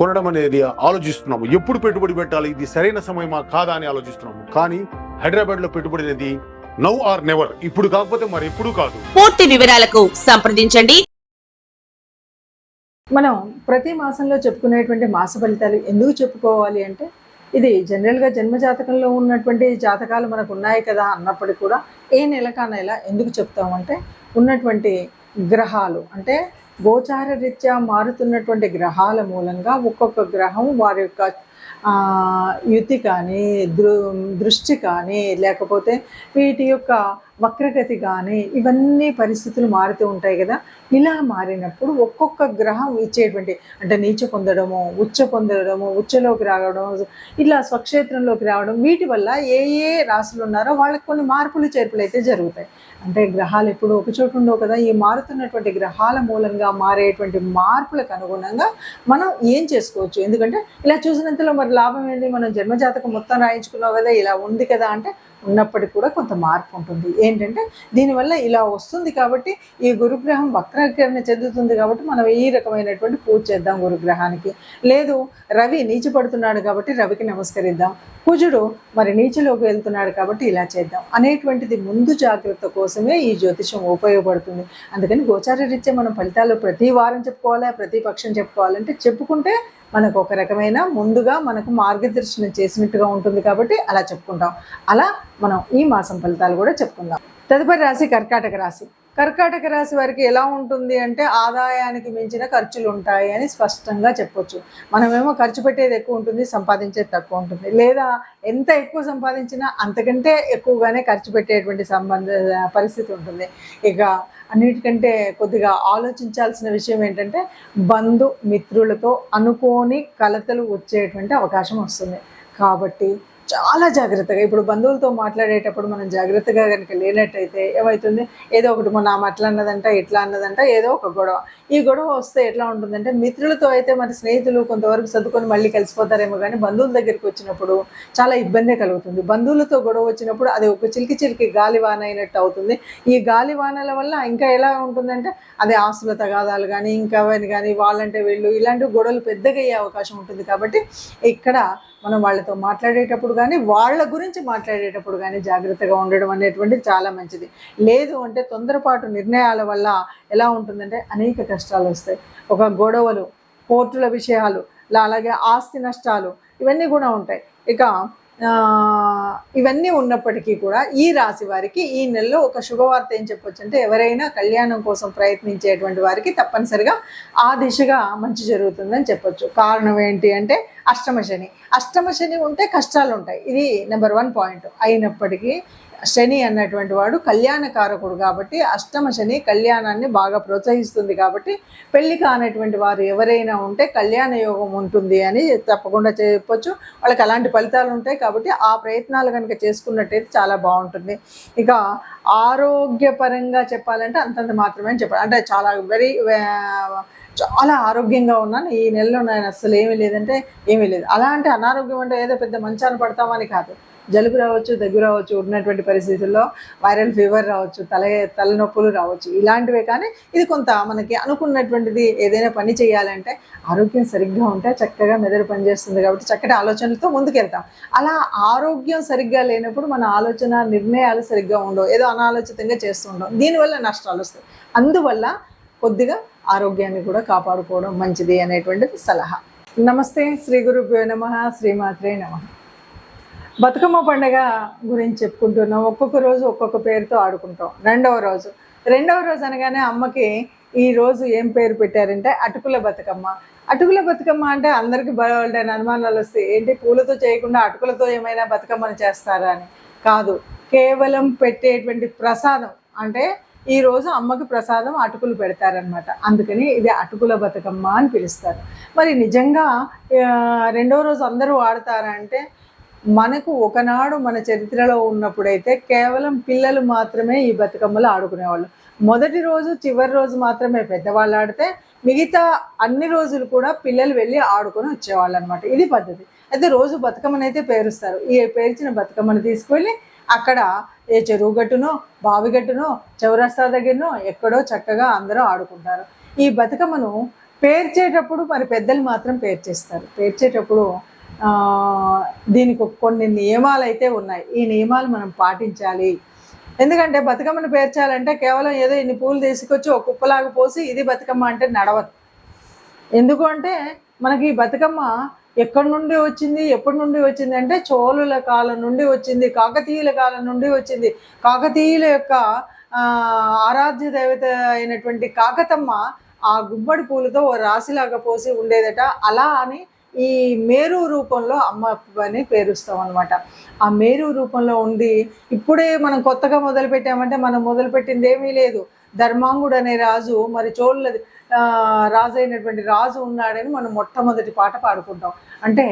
కొనడం అనేది ఆలోచిస్తున్నాము. ఎప్పుడు పెట్టుబడి పెట్టాలి? ఇది సరైన సమయమా? కాదా అని ఆలోచిస్తున్నాము. కానీ హైదరాబాద్లో పెట్టుబడి అనేది నౌ ఆర్ నెవర్. ఇప్పుడు కాకపోతే మరి ఎప్పుడు కాదు. పూర్తి వివరాలకు సంప్రదించండి. మనం ప్రతి మాసంలో చెప్పుకునేటువంటి మాస ఫలితాలు ఎందుకు చెప్పుకోవాలి అంటే ఇది జనరల్గా జన్మజాతకంలో ఉన్నటువంటి జాతకాలు మనకు ఉన్నాయి కదా అన్నప్పటికీ కూడా ఏ నెలకా నెల ఎందుకు చెప్తామంటే ఉన్నటువంటి గ్రహాలు అంటే గోచార రీత్యా మారుతున్నటువంటి గ్రహాల మూలంగా ఒక్కొక్క గ్రహం వారి యొక్క యుతి కానీ దృ దృష్టి కానీ లేకపోతే వీటి యొక్క వక్రగతి కానీ ఇవన్నీ పరిస్థితులు మారుతూ ఉంటాయి కదా. ఇలా మారినప్పుడు ఒక్కొక్క గ్రహం ఇచ్చేటువంటి అంటే నీచ పొందడము ఉచ్చ పొందడము ఉచ్చలోకి రావడం ఇలా స్వక్షేత్రంలోకి రావడం వీటి వల్ల ఏ ఏ రాశులు ఉన్నారో వాళ్ళకి కొన్ని మార్పులు చేర్పులు అయితే జరుగుతాయి. అంటే గ్రహాలు ఎప్పుడు ఒక చోటు ఉండవు కదా. ఈ మారుతున్నటువంటి గ్రహాల మూలంగా మారేటువంటి మార్పులకు అనుగుణంగా మనం ఏం చేసుకోవచ్చు? ఎందుకంటే ఇలా చూసినంతలో మరి లాభం ఏంటి? మనం జన్మజాతకం మొత్తం రాయించుకున్నావు కదా ఇలా ఉంది కదా అంటే ఉన్నప్పటికీ కూడా కొంత మార్పు ఉంటుంది. ఏంటంటే దీనివల్ల ఇలా వస్తుంది కాబట్టి ఈ గురుగ్రహం వక్రీకరణ చెందుతుంది కాబట్టి మనం ఈ రకమైనటువంటి పూజ చేద్దాం గురుగ్రహానికి. లేదు రవి నీచిపడుతున్నాడు కాబట్టి రవికి నమస్కరిద్దాం. కుజుడు మరి నీచిలోకి వెళ్తున్నాడు కాబట్టి ఇలా చేద్దాం. అనేటువంటిది ముందు జాగ్రత్త కోసమే ఈ జ్యోతిషం ఉపయోగపడుతుంది. అందుకని గోచార రీత్యా మనం ఫలితాలు ప్రతి వారం చెప్పుకోవాలా ప్రతి పక్షం చెప్పుకోవాలంటే చెప్పుకుంటే మనకు ఒక రకమైన ముందుగా మనకు మార్గదర్శనం చేసినట్టుగా ఉంటుంది కాబట్టి అలా చెప్పుకుంటాం. అలా మనం ఈ మాసం ఫలితాలు కూడా చెప్పుకుందాం. తదుపరి రాశి కర్కాటక రాశి. కర్కాటక రాశి వారికి ఎలా ఉంటుంది అంటే ఆదాయానికి మించిన ఖర్చులు ఉంటాయి అని స్పష్టంగా చెప్పొచ్చు. మనమేమో ఖర్చు పెట్టేది ఎక్కువ ఉంటుంది సంపాదించేది తక్కువ ఉంటుంది. లేదా ఎంత ఎక్కువ సంపాదించినా అంతకంటే ఎక్కువగానే ఖర్చు పెట్టేటువంటి సంబంధ పరిస్థితి ఉంటుంది. ఇక అన్నిటికంటే కొద్దిగా ఆలోచించాల్సిన విషయం ఏంటంటే బంధు మిత్రులతో అనుకోని కలతలు వచ్చేటువంటి అవకాశం వస్తుంది. కాబట్టి చాలా జాగ్రత్తగా ఇప్పుడు బంధువులతో మాట్లాడేటప్పుడు మనం జాగ్రత్తగా కనుక లేనట్టయితే ఏమవుతుంది ఏదో ఒకటి మొన్న ఆమె అట్లా అన్నదంట ఇట్లా అన్నదంట ఏదో ఒక గొడవ. ఈ గొడవ వస్తే ఎట్లా ఉంటుందంటే మిత్రులతో అయితే మన స్నేహితులు కొంతవరకు సర్దుకొని మళ్ళీ కలిసిపోతారేమో కానీ బంధువుల దగ్గరికి వచ్చినప్పుడు చాలా ఇబ్బందే కలుగుతుంది. బంధువులతో గొడవ వచ్చినప్పుడు అది ఒక చిలికి చిలికి గాలివాన అయినట్టు అవుతుంది. ఈ గాలివానల వల్ల ఇంకా ఎలా ఉంటుందంటే అదే ఆస్తుల తగాదాలు కానీ ఇంకా అవన్నీ కానీ వాళ్ళంటే వీళ్ళు ఇలాంటి గొడవలు పెద్దగా అయ్యే అవకాశం ఉంటుంది కాబట్టి ఇక్కడ మనం వాళ్ళతో మాట్లాడేటప్పుడు కానీ వాళ్ళ గురించి మాట్లాడేటప్పుడు కానీ జాగ్రత్తగా ఉండడం అనేటువంటిది చాలా మంచిది. లేదు అంటే తొందరపాటు నిర్ణయాల వల్ల ఎలా ఉంటుందంటే అనేక కష్టాలు వస్తాయి. ఒక గొడవలు కోర్టుల విషయాలు అలాగే ఆస్తి నష్టాలు ఇవన్నీ కూడా ఉంటాయి. ఇక ఇవన్నీ ఉన్నప్పటికీ కూడా ఈ రాశి వారికి ఈ నెలలో ఒక శుభవార్త ఏం చెప్పొచ్చు అంటే ఎవరైనా కళ్యాణం కోసం ప్రయత్నించేటువంటి వారికి తప్పనిసరిగా ఆ దిశగా మంచి జరుగుతుందని చెప్పొచ్చు. కారణం ఏంటి అంటే అష్టమ శని. అష్టమ శని ఉంటే కష్టాలు ఉంటాయి ఇది నెంబర్ వన్ పాయింట్ అయినప్పటికీ శని అన్నటువంటి వాడు కళ్యాణకారకుడు కాబట్టి అష్టమ శని కళ్యాణాన్ని బాగా ప్రోత్సహిస్తుంది కాబట్టి పెళ్ళి కానటువంటి వారు ఎవరైనా ఉంటే కళ్యాణ యోగం ఉంటుంది అని తప్పకుండా చెప్పొచ్చు. వాళ్ళకి అలాంటి ఫలితాలు ఉంటాయి కాబట్టి ఆ ప్రయత్నాలు కనుక చేసుకున్నట్టయితే చాలా బాగుంటుంది. ఇక ఆరోగ్యపరంగా చెప్పాలంటే అంతంత మాత్రమే చెప్పాలి అంటే చాలా వెరీ చాలా ఆరోగ్యంగా ఉన్నాను. ఈ నెలలో నేను అసలు ఏమీ లేదంటే ఏమీ లేదు. అలా అంటే అనారోగ్యం అంటే ఏదో పెద్ద మంచాన పడతామని కాదు. జలుబు రావచ్చు దగ్గు రావచ్చు ఉన్నటువంటి పరిస్థితుల్లో వైరల్ ఫీవర్ రావచ్చు తల తలనొప్పులు రావచ్చు ఇలాంటివే కానీ ఇది కొంత మనకి అనుకున్నటువంటిది ఏదైనా పని చేయాలంటే ఆరోగ్యం సరిగ్గా ఉంటే చక్కగా మెదడు పనిచేస్తుంది కాబట్టి చక్కటి ఆలోచనలతో ముందుకెళ్తాం. అలా ఆరోగ్యం సరిగ్గా లేనప్పుడు మన ఆలోచన నిర్ణయాలు సరిగ్గా ఉండవు ఏదో అనాలోచితంగా చేస్తూ ఉండవు. దీనివల్ల నష్టాలు వస్తాయి. అందువల్ల కొద్దిగా ఆరోగ్యాన్ని కూడా కాపాడుకోవడం మంచిది అనేటువంటిది సలహా. నమస్తే శ్రీ గురుభ్యో నమ శ్రీమాత్రే నమ. బతుకమ్మ పండుగ గురించి చెప్పుకుంటున్నాం. ఒక్కొక్క రోజు ఒక్కొక్క పేరుతో ఆడుకుంటాం. రెండవ రోజు. రెండవ రోజు అనగానే అమ్మకి ఈ రోజు ఏం పేరు పెట్టారంటే అటుకుల బతుకమ్మ. అటుకుల బతుకమ్మ అంటే అందరికీ బయట అనుమానాలు వస్తాయి. ఏంటి? పూలతో చేయకుండా అటుకులతో ఏమైనా బతుకమ్మను చేస్తారా అని. కాదు. కేవలం పెట్టేటువంటి ప్రసాదం. అంటే ఈ రోజు అమ్మకి ప్రసాదం అటుకులు పెడతారనమాట అందుకని ఇది అటుకుల బతుకమ్మ అని పిలుస్తారు. మరి నిజంగా రెండవ రెండో రోజు అందరూ ఆడతారా అంటే మనకు ఒకనాడు మన చరిత్రలో ఉన్నప్పుడైతే కేవలం పిల్లలు మాత్రమే ఈ బతుకమ్మలు ఆడుకునేవాళ్ళు. మొదటి రోజు చివరి రోజు మాత్రమే పెద్దవాళ్ళు ఆడితే మిగతా అన్ని రోజులు కూడా పిల్లలు వెళ్ళి ఆడుకొని వచ్చేవాళ్ళు అనమాట ఇది పద్ధతి. అయితే రోజు బతుకమ్మని అయితే పేరుస్తారు. ఈ పేర్చిన బతుకమ్మను తీసుకువెళ్ళి అక్కడ ఏ చెరువు గట్టునో బావి గట్టునో చౌరస్తా దగ్గరనో ఎక్కడో చక్కగా అందరూ ఆడుకుంటారు. ఈ బతుకమ్మను పేర్చేటప్పుడు మరి పెద్దలు మాత్రం పేర్చేస్తారు. పేర్చేటప్పుడు దీనికి కొన్ని నియమాలు అయితే ఉన్నాయి. ఈ నియమాలు మనం పాటించాలి. ఎందుకంటే బతుకమ్మను పేర్చాలంటే కేవలం ఏదో ఇన్ని పూలు తీసుకొచ్చి ఒక కుప్పలాగా పోసి ఇది బతుకమ్మ అంటే నడవదు. ఎందుకు అంటే మనకి ఈ బతుకమ్మ ఎక్కడి నుండి వచ్చింది ఎప్పటి నుండి వచ్చింది అంటే చోళుల కాలం నుండి వచ్చింది కాకతీయుల కాలం నుండి వచ్చింది. కాకతీయుల యొక్క ఆరాధ్య దేవత అయినటువంటి కాకతమ్మ ఆ గుమ్మడి పూలతో ఓ రాశిలాగా పోసి ఉండేదట. అలా అని ఈ మేరు రూపంలో అమ్మ అని పేరుస్తాం అనమాట ఆ మేరు రూపంలో ఉండి ఇప్పుడే మనం కొత్తగా మొదలు పెట్టామంటే మనం మొదలుపెట్టింది ఏమీ లేదు. ధర్మాంగుడు అనే రాజు మరి చోళ్ళ రాజు అయినటువంటి రాజు ఉన్నాడని మనం మొట్టమొదటి పాట పాడుకుంటాం. అంటే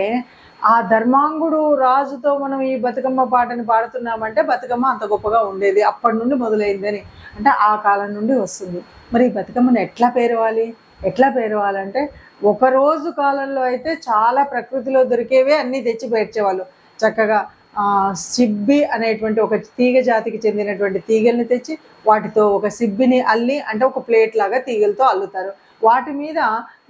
ఆ ధర్మాంగుడు రాజుతో మనం ఈ బతుకమ్మ పాటని పాడుతున్నామంటే బతుకమ్మ అంత గొప్పగా ఉండేది అప్పటి నుండి మొదలైందని. అంటే ఆ కాలం నుండి వస్తుంది. మరి ఈ బతుకమ్మను ఎట్లా పేరవాలి? ఎట్లా పేరవాలంటే ఒక రోజు కాలంలో అయితే చాలా ప్రకృతిలో దొరికేవే అన్నీ తెచ్చి పేర్చేవాళ్ళు చక్కగా సిబ్బి అనేటువంటి ఒక తీగ జాతికి చెందినటువంటి తీగల్ని తెచ్చి వాటితో ఒక సిబ్బిని అల్లి అంటే ఒక ప్లేట్ లాగా తీగలతో అల్లుతారు. వాటి మీద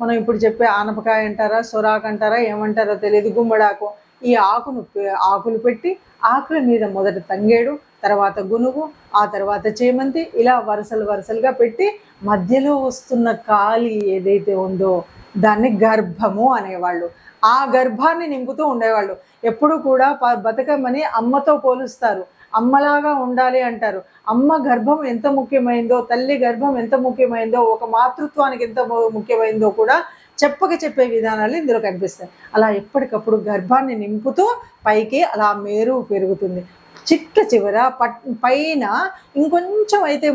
మనం ఇప్పుడు చెప్పే ఆనపకాయ అంటారా సొరాకు అంటారా ఏమంటారో తెలియదు. గుమ్మడాకు ఈ ఆకును ఆకులు పెట్టి ఆకుల మీద మొదట తంగేడు తర్వాత గునుగు ఆ తర్వాత చేమంతి ఇలా వరుసలు వరుసలుగా పెట్టి మధ్యలో వస్తున్న కాలి ఏదైతే ఉందో దాన్ని గర్భము అనేవాళ్ళు. ఆ గర్భాన్ని నింపుతూ ఉండేవాళ్ళు. ఎప్పుడు కూడా ప- బతుకమ్మని అమ్మతో పోలుస్తారు. అమ్మలాగా ఉండాలి అంటారు. అమ్మ గర్భం ఎంత ముఖ్యమైందో తల్లి గర్భం ఎంత ముఖ్యమైందో ఒక మాతృత్వానికి ఎంత ముఖ్యమైందో కూడా చెప్పక చెప్పే విధానాలు ఇందులో కనిపిస్తాయి. అలా ఎప్పటికప్పుడు గర్భాన్ని నింపుతూ పైకి అలా మేరు పెరుగుతుంది. చిట్ట చివర పట్ పైన ఇంకొంచెం అయితే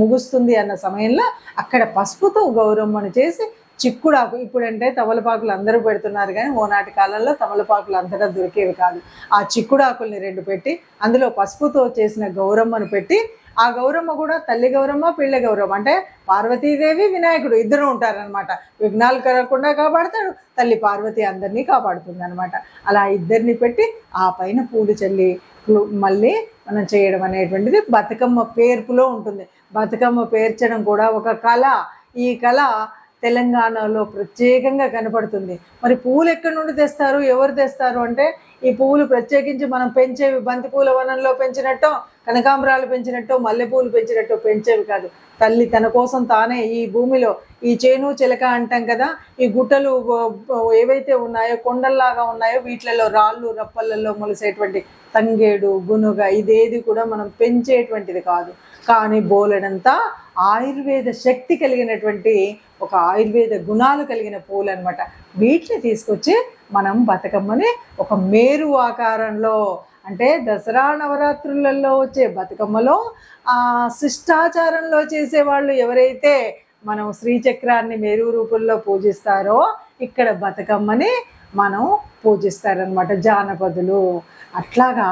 ముగుస్తుంది అన్న సమయంలో అక్కడ పసుపుతో గౌరమ్మను చేసి చిక్కుడాకు ఇప్పుడంటే తమలపాకులు అందరూ పెడుతున్నారు కానీ ఓనాటి కాలంలో తమలపాకులు అంతటా దొరికేవి కాదు. ఆ చిక్కుడాకుల్ని రెండు పెట్టి అందులో పసుపుతో చేసిన గౌరమ్మను పెట్టి ఆ గౌరమ్మ కూడా తల్లి గౌరమ్మ పిల్ల గౌరమ్మ అంటే పార్వతీదేవి వినాయకుడు ఇద్దరు ఉంటారనమాట విఘ్నాలు కలగకుండా కాపాడతాడు తల్లి పార్వతి అందరినీ కాపాడుతుంది అనమాట అలా ఇద్దరిని పెట్టి ఆ పైన పూలు చల్లి మళ్ళీ మనం చేయడం అనేటువంటిది బతుకమ్మ పేర్పులో ఉంటుంది. బతుకమ్మ పేర్చడం కూడా ఒక కళ. ఈ కళ తెలంగాణలో ప్రత్యేకంగా కనపడుతుంది. మరి పూలు ఎక్కడి నుండి తెస్తారు? ఎవరు తెస్తారు? అంటే ఈ పువ్వులు ప్రత్యేకించి మనం పెంచేవి బంతి పూల వనంలో పెంచినట్టో కనకాంబరాలు పెంచినట్టో మల్లెపూలు పెంచినట్టు పెంచేవి కాదు. తల్లి తన కోసం తానే ఈ భూమిలో ఈ చేను చిలక అంటాం కదా ఈ గుట్టలు ఏవైతే ఉన్నాయో కొండల్లాగా ఉన్నాయో వీటిలలో రాళ్ళు రప్పలలో మొలిసేటువంటి తంగేడు గునుగ ఇదేది కూడా మనం పెంచేటువంటిది కాదు. కానీ బోలెడంతా ఆయుర్వేద శక్తి కలిగినటువంటి ఒక ఆయుర్వేద గుణాలు కలిగిన పూలు అనమాట వీటిని తీసుకొచ్చి మనం బతుకమ్మని ఒక మేరు ఆకారంలో అంటే దసరా నవరాత్రులలో వచ్చే బతుకమ్మలో ఆ శిష్టాచారంలో చేసేవాళ్ళు ఎవరైతే మనం శ్రీచక్రాన్ని మేరు రూపంలో పూజిస్తారో ఇక్కడ బతుకమ్మని మనం పూజిస్తారనమాట జానపదులు. అట్లాగా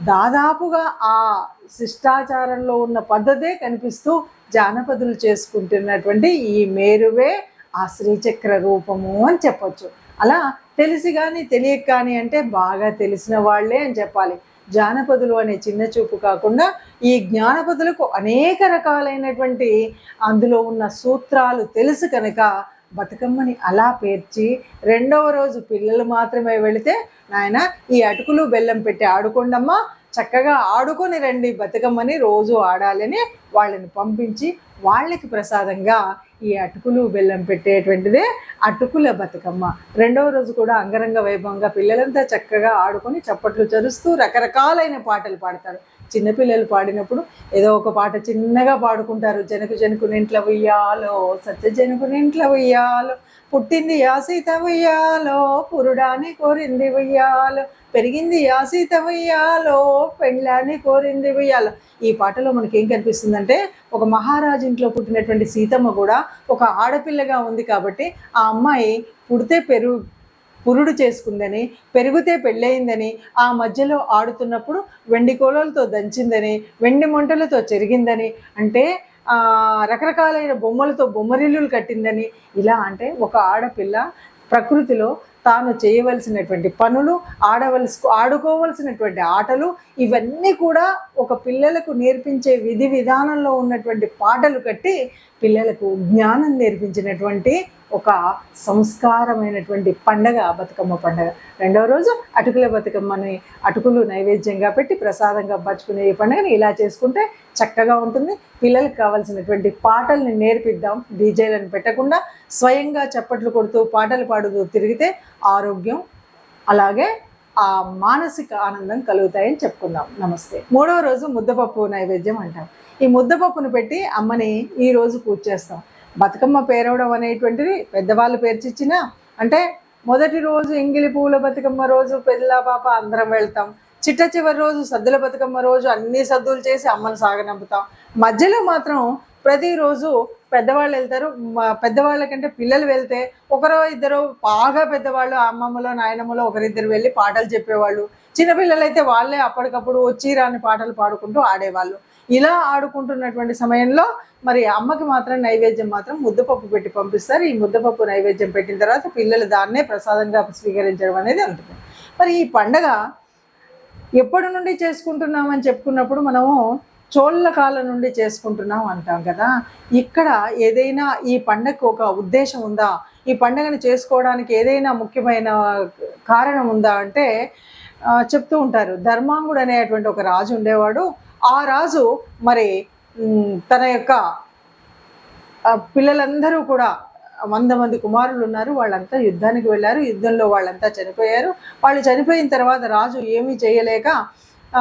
దాదాపుగా ఆ శిష్టాచారంలో ఉన్న పద్ధతే కనిపిస్తూ జానపదులు చేసుకుంటున్నటువంటి ఈ మేరువే ఆ శ్రీచక్ర రూపము అని చెప్పొచ్చు. అలా తెలిసి కానీ తెలియక కానీ అంటే బాగా తెలిసిన వాళ్ళే అని చెప్పాలి. జానపదులు అనే చిన్న చూపు కాకుండా ఈ జ్ఞానపదులకు అనేక రకాలైనటువంటి అందులో ఉన్న సూత్రాలు తెలుసు కనుక బతుకమ్మని అలా పేర్చి రెండవ రోజు పిల్లలు మాత్రమే వెళితే నాయన ఈ అటుకులు బెల్లం పెట్టి ఆడుకోండమ్మా. చక్కగా ఆడుకొని రండి బతుకమ్మని రోజు ఆడాలని వాళ్ళని పంపించి వాళ్ళకి ప్రసాదంగా ఈ అటుకులు బెల్లం పెట్టేటువంటిదే అటుకుల బతుకమ్మ. రెండవ రోజు కూడా అంగరంగ వైభవంగా పిల్లలంతా చక్కగా ఆడుకొని చప్పట్లు చరుస్తూ రకరకాలైన పాటలు పాడతారు. చిన్నపిల్లలు పాడినప్పుడు ఏదో ఒక పాట చిన్నగా పాడుకుంటారు. జనకు జనకు నింట్ల ఉయ్యాలో సత్య జనకు నింట్ల ఉయ్యాలో పుట్టింది యాసీత ఉయ్యాలో పురుడాని కోరింది ఉయ్యాలో పెరిగింది యాసీత ఉయ్యాలో పెళ్ళాని కోరింది ఉయ్యాలో. ఈ పాటలో మనకి ఏం కనిపిస్తుందంటే ఒక మహారాజు ఇంట్లో పుట్టినటువంటి సీతమ్మ కూడా ఒక ఆడపిల్లగా ఉంది కాబట్టి ఆ అమ్మాయి పుడితే పెరుగు పురుడు చేసుకుందని పెరిగితే పెళ్ళయిందని ఆ మధ్యలో ఆడుతున్నప్పుడు వెండి కోలలతో దంచిందని వెండి మొంటలతో చెరిగిందని అంటే రకరకాలైన బొమ్మలతో బొమ్మరిల్లులు కట్టిందని ఇలా అంటే ఒక ఆడపిల్ల ప్రకృతిలో తాను చేయవలసినటువంటి పనులు ఆడవలసి ఆడుకోవలసినటువంటి ఆటలు ఇవన్నీ కూడా ఒక పిల్లలకు నేర్పించే విధి విధానంలో ఉన్నటువంటి పాటలు కట్టి పిల్లలకు జ్ఞానం నేర్పించినటువంటి ఒక సంస్కారమైనటువంటి పండగ బతుకమ్మ పండగ. రెండవ రోజు అటుకుల బతుకమ్మని అటుకులు నైవేద్యంగా పెట్టి ప్రసాదంగా పంచుకునే ఈ పండుగని ఇలా చేసుకుంటే చక్కగా ఉంటుంది. పిల్లలకు కావాల్సినటువంటి పాటల్ని నేర్పిద్దాం. డీజేలను పెట్టకుండా స్వయంగా చప్పట్లు కొడుతూ పాటలు పాడుతూ తిరిగితే ఆరోగ్యం అలాగే ఆ మానసిక ఆనందం కలుగుతాయని చెప్పుకుందాం. నమస్తే. మూడవ రోజు ముద్దపప్పు నైవేద్యం అంటాం. ఈ ముద్దపప్పును పెట్టి అమ్మని ఈ రోజు పూజ చేస్తాం. బతుకమ్మ పేరవడం అనేటువంటిది పెద్దవాళ్ళు పేర్చిచ్చిన అంటే మొదటి రోజు ఎంగిలి పువ్వుల బతుకమ్మ రోజు పెళ్ళ పాప అందరం వెళ్తాం. చిట్ట చివరి రోజు సద్దుల బతుకమ్మ రోజు అన్ని సద్దులు చేసి అమ్మను సాగనంపుతాం. మధ్యలో మాత్రం ప్రతిరోజు పెద్దవాళ్ళు వెళ్తారు. పెద్దవాళ్ళకంటే పిల్లలు వెళ్తే ఒకరో ఇద్దరు బాగా పెద్దవాళ్ళు అమ్మమ్మలో నాయనమ్మలో ఒకరిద్దరు వెళ్ళి పాటలు చెప్పేవాళ్ళు. చిన్నపిల్లలు అయితే వాళ్ళే అప్పటికప్పుడు వచ్చి రాని పాటలు పాడుకుంటూ ఆడేవాళ్ళు. ఇలా ఆడుకుంటున్నటువంటి సమయంలో మరి అమ్మకి మాత్రం నైవేద్యం మాత్రం ముద్దపప్పు పెట్టి పంపిస్తారు. ఈ ముద్దపప్పు నైవేద్యం పెట్టిన తర్వాత పిల్లలు దాన్నే ప్రసాదంగా స్వీకరించడం అనేది ఉంటుంది మరి ఈ పండగ ఎప్పటి నుండి చేసుకుంటున్నామని చెప్పుకున్నప్పుడు మనము చోళ్ళ కాలం నుండి చేసుకుంటున్నాం అంటాం కదా. ఇక్కడ ఏదైనా ఈ పండగకు ఒక ఉద్దేశం ఉందా? ఈ పండగను చేసుకోవడానికి ఏదైనా ముఖ్యమైన కారణం ఉందా అంటే చెప్తూ ఉంటారు. ధర్మాంగుడు అనేటువంటి ఒక రాజు ఉండేవాడు. ఆ రాజు మరి తన యొక్క పిల్లలందరూ కూడా వంద మంది కుమారులు ఉన్నారు. వాళ్ళంతా యుద్ధానికి వెళ్ళారు. యుద్ధంలో వాళ్ళంతా చనిపోయారు. వాళ్ళు చనిపోయిన తర్వాత రాజు ఏమీ చేయలేక ఆ,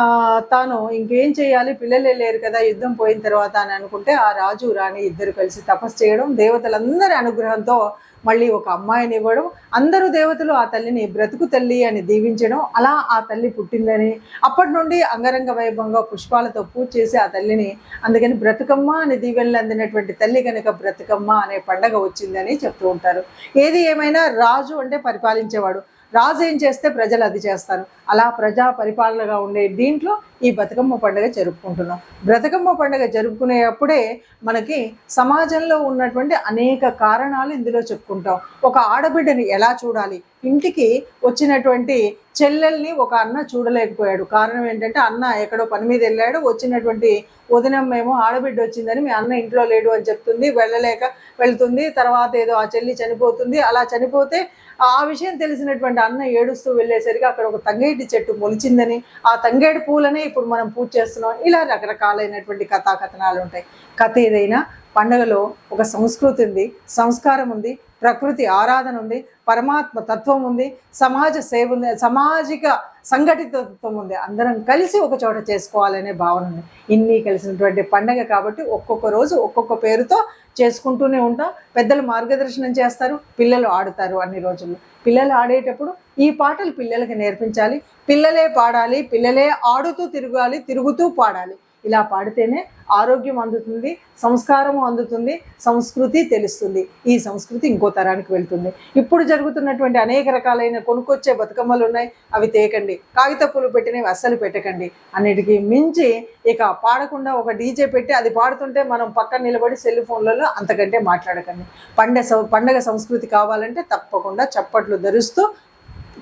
తాను ఇంకేం చేయాలి? పిల్లలే లేరు కదా యుద్ధం పోయిన తర్వాత అని అనుకుంటే ఆ రాజు రాణి ఇద్దరు కలిసి తపస్సు చేయడం దేవతలందరి అనుగ్రహంతో మళ్ళీ ఒక అమ్మాయిని ఇవ్వడం అందరూ దేవతలు ఆ తల్లిని బ్రతుకు తల్లి అని దీవించడం అలా ఆ తల్లి పుట్టిందని అప్పటి నుండి అంగరంగ వైభవంగా పుష్పాలతో పూజ చేసి ఆ తల్లిని అందుకని బ్రతుకమ్మ అని దీవెనలు అందినటువంటి తల్లి కనుక బ్రతుకమ్మ అనే పండగ వచ్చిందని చెప్తూ ఉంటారు. ఏది ఏమైనా రాజు అంటే పరిపాలించేవాడు. రాజు ఏం చేస్తే ప్రజలు అది చేస్తారు. అలా ప్రజా పరిపాలనగా ఉండే దీంట్లో ఈ బతుకమ్మ పండుగ జరుపుకుంటున్నాం. బ్రతకమ్మ పండుగ జరుపుకునేటప్పుడే మనకి సమాజంలో ఉన్నటువంటి అనేక కారణాలు ఇందులో చెప్పుకుంటాం. ఒక ఆడబిడ్డని ఎలా చూడాలి? ఇంటికి వచ్చినటువంటి చెల్లెల్ని ఒక అన్న చూడలేకపోయాడు. కారణం ఏంటంటే అన్న ఎక్కడో పని మీద వెళ్ళాడు వచ్చినటువంటి వదినమ్మేమో ఆడబిడ్డ వచ్చిందని మీ అన్న ఇంట్లో లేడు అని చెప్తుంది వెళ్ళలేక వెళ్తుంది తర్వాత ఏదో ఆ చెల్లి చనిపోతుంది అలా చనిపోతే ఆ విషయం తెలిసినటువంటి అన్న ఏడుస్తూ వెళ్ళేసరికి అక్కడ ఒక తంగేటి చెట్టు మొలిచిందని ఆ తంగేడు పూలని ఇప్పుడు మనం పూజ చేస్తున్నాం. ఇలా రకరకాలైనటువంటి కథాకథనాలు ఉంటాయి. కథ ఏదైనా పండుగలో ఒక సంస్కృతి ఉంది సంస్కారం ఉంది ప్రకృతి ఆరాధన ఉంది పరమాత్మ తత్వం ఉంది సమాజ సేవ ఉంది సామాజిక సంఘటితత్వం ఉంది. అందరం కలిసి ఒక చోట చేసుకోవాలనే భావన ఉంది. ఇన్ని కలిసినటువంటి పండగ కాబట్టి ఒక్కొక్క రోజు ఒక్కొక్క పేరుతో చేసుకుంటూనే ఉంటాం. పెద్దలు మార్గదర్శనం చేస్తారు పిల్లలు ఆడుతారు అన్ని రోజుల్లో. పిల్లలు ఆడేటప్పుడు ఈ పాటలు పిల్లలకి నేర్పించాలి. పిల్లలే పాడాలి పిల్లలే ఆడుతూ తిరగాలి తిరుగుతూ పాడాలి. ఇలా పాడితేనే ఆరోగ్యం అందుతుంది సంస్కారము అందుతుంది సంస్కృతి తెలుస్తుంది. ఈ సంస్కృతి ఇంకో తరానికి వెళ్తుంది. ఇప్పుడు జరుగుతున్నటువంటి అనేక రకాలైన కొనుక్కొచ్చే బతుకమ్మలు ఉన్నాయి. అవి తేకండి. కాగితప్పులు పెట్టినవి అస్సలు పెట్టకండి. అన్నిటికీ మించి ఇక పాడకుండా ఒక డీజే పెట్టి అది పాడుతుంటే మనం పక్కన నిలబడి సెల్ ఫోన్లలో అంతకంటే మాట్లాడకండి. పండగ పండగ సంస్కృతి కావాలంటే తప్పకుండా చప్పట్లు ధరుస్తూ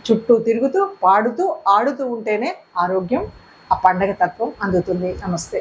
చుట్టూ తిరుగుతూ పాడుతూ ఆడుతూ ఉంటేనే ఆరోగ్యం ఆ పండగ తత్వం అందుతుంది. నమస్తే.